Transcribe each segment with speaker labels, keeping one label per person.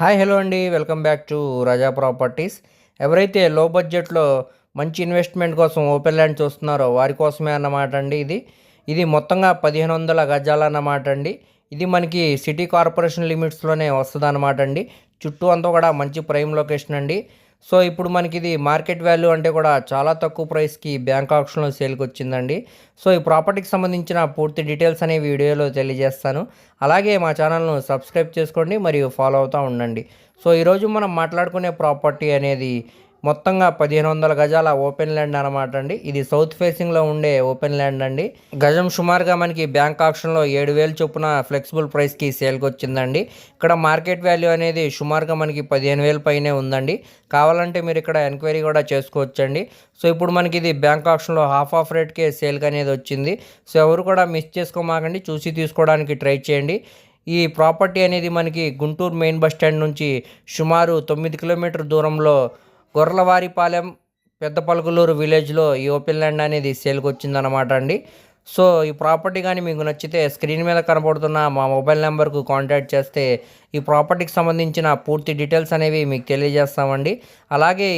Speaker 1: Hi hello అండి. Welcome back to Raza properties. ఎవరైతే లో బడ్జెట్లో మంచి ఇన్వెస్ట్మెంట్ కోసం ఓపెన్ ల్యాండ్ చూస్తున్నారో వారి కోసమే అన్నమాట అండి ఇది. ఇది మొత్తంగా పదిహేను వందల గజాలు అన్నమాట అండి. ఇది మనకి సిటీ కార్పొరేషన్ లిమిట్స్లోనే వస్తుంది అన్నమాట అండి. చుట్టూ అంతా కూడా మంచి ప్రైమ్ లొకేషన్ అండి. సో ఇప్పుడు మనకి ఇది మార్కెట్ వాల్యూ అంటే కూడా చాలా తక్కువ ప్రైస్కి బ్యాంక్ ఆప్షన్లో సేల్కి వచ్చిందండి సో ఈ ప్రాపర్టీకి సంబంధించిన పూర్తి డీటెయిల్స్ అనే వీడియోలో తెలియజేస్తాను. అలాగే మా ఛానల్ను సబ్స్క్రైబ్ చేసుకోండి మరియు ఫాలో అవుతూ ఉండండి. సో ఈరోజు మనం మాట్లాడుకునే ప్రాపర్టీ అనేది మొత్తంగా పదిహేను వందల గజాల ఓపెన్ ల్యాండ్ అనమాట అండి. ఇది సౌత్ ఫేసింగ్లో ఉండే ఓపెన్ ల్యాండ్ అండి. గజం సుమారుగా మనకి బ్యాంక్ ఆప్షన్లో ఏడు వేలు చొప్పున ఫ్లెక్సిబుల్ ప్రైస్కి సేల్కి వచ్చిందండి ఇక్కడ మార్కెట్ వాల్యూ అనేది సుమారుగా మనకి పదిహేను వేల పైనే ఉందండి. కావాలంటే మీరు ఇక్కడ ఎంక్వైరీ కూడా చేసుకోవచ్చండి. సో ఇప్పుడు మనకి ఇది బ్యాంక్ ఆప్షన్లో హాఫ్ ఆఫ్ రేట్కే సేల్కి అనేది వచ్చింది. సో ఎవరు కూడా మిస్ చేసుకోమాకండి. చూసి తీసుకోవడానికి ట్రై చేయండి. ఈ ప్రాపర్టీ అనేది మనకి గుంటూరు మెయిన్ బస్ స్టాండ్ నుంచి సుమారు తొమ్మిది కిలోమీటర్ దూరంలో గొర్రెలవారిపాలెం పెద్ద పలుకులూరు విలేజ్లో ఈ ఓపెన్ ల్యాండ్ అనేది సేల్కి వచ్చిందనమాట అండి. సో ఈ ప్రాపర్టీ కానీ మీకు నచ్చితే స్క్రీన్ మీద కనబడుతున్న మా మొబైల్ నెంబర్కు కాంటాక్ట్ చేస్తే ఈ ప్రాపర్టీకి సంబంధించిన పూర్తి డీటెయిల్స్ అనేవి మీకు తెలియజేస్తామండి. అలాగే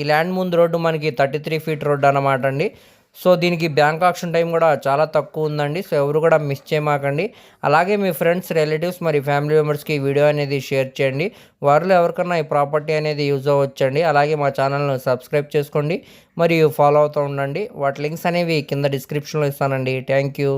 Speaker 1: ఈ ల్యాండ్ ముందు రోడ్డు మనకి థర్టీ త్రీ ఫీట్ రోడ్డు అనమాట అండి. సో దీనికి బ్యాంక్ ఆప్షన్ టైం కూడా చాలా తక్కువ ఉందండి. సో ఎవరు కూడా మిస్ చేయమాకండి. అలాగే మీ ఫ్రెండ్స్ రిలేటివ్స్ మరి ఫ్యామిలీ మెంబర్స్కి ఈ వీడియో అనేది షేర్ చేయండి. వారిలో ఎవరికన్నా ఈ ప్రాపర్టీ అనేది యూజ్ అవ్వచ్చండి. అలాగే మా ఛానల్ను సబ్స్క్రైబ్ చేసుకోండి. మరియు ఫాలో అవుతూ ఉండండి. వాటి లింక్స్ అనేవి కింద డిస్క్రిప్షన్లో ఇస్తానండి. Thank you.